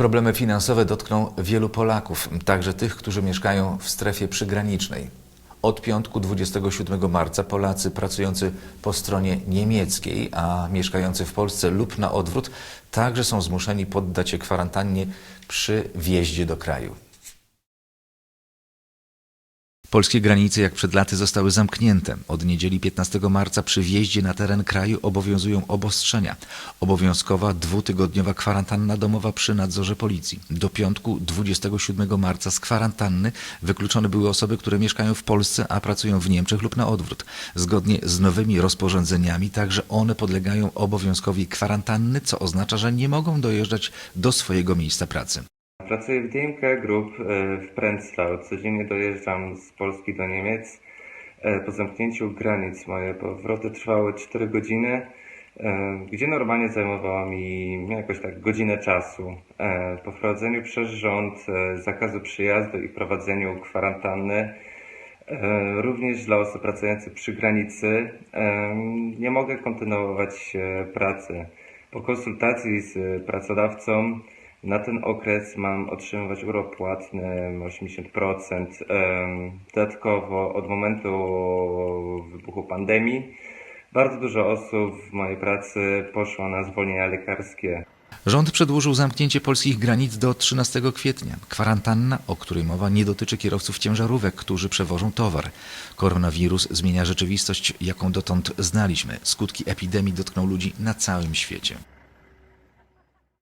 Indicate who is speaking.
Speaker 1: Problemy finansowe dotkną wielu Polaków, także tych, którzy mieszkają w strefie przygranicznej. Od piątku 27 marca Polacy pracujący po stronie niemieckiej, a mieszkający w Polsce lub na odwrót, także są zmuszeni poddać się kwarantannie przy wjeździe do kraju. Polskie granice jak przed laty zostały zamknięte. Od niedzieli 15 marca przy wjeździe na teren kraju obowiązują obostrzenia. Obowiązkowa dwutygodniowa kwarantanna domowa przy nadzorze policji. Do piątku 27 marca z kwarantanny wykluczone były osoby, które mieszkają w Polsce, a pracują w Niemczech lub na odwrót. Zgodnie z nowymi rozporządzeniami także one podlegają obowiązkowi kwarantanny, co oznacza, że nie mogą dojeżdżać do swojego miejsca pracy.
Speaker 2: Pracuję w DMK Group e, w Prenzlau. Codziennie dojeżdżam z Polski do Niemiec. E, Po zamknięciu granic moje powroty trwały 4 godziny, e, gdzie normalnie zajmowała mi jakoś tak godzinę czasu. Po wprowadzeniu przez rząd zakazu przyjazdu i prowadzeniu kwarantanny Również dla osób pracujących przy granicy nie mogę kontynuować pracy. Po konsultacji z pracodawcą na ten okres mam otrzymywać urlop płatny 80%. e, Dodatkowo od momentu wybuchu pandemii bardzo dużo osób w mojej pracy poszło na zwolnienia lekarskie.
Speaker 1: Rząd przedłużył zamknięcie polskich granic do 13 kwietnia. Kwarantanna, o której mowa, nie dotyczy kierowców ciężarówek, którzy przewożą towar. Koronawirus zmienia rzeczywistość, jaką dotąd znaliśmy. Skutki epidemii dotkną ludzi na całym świecie.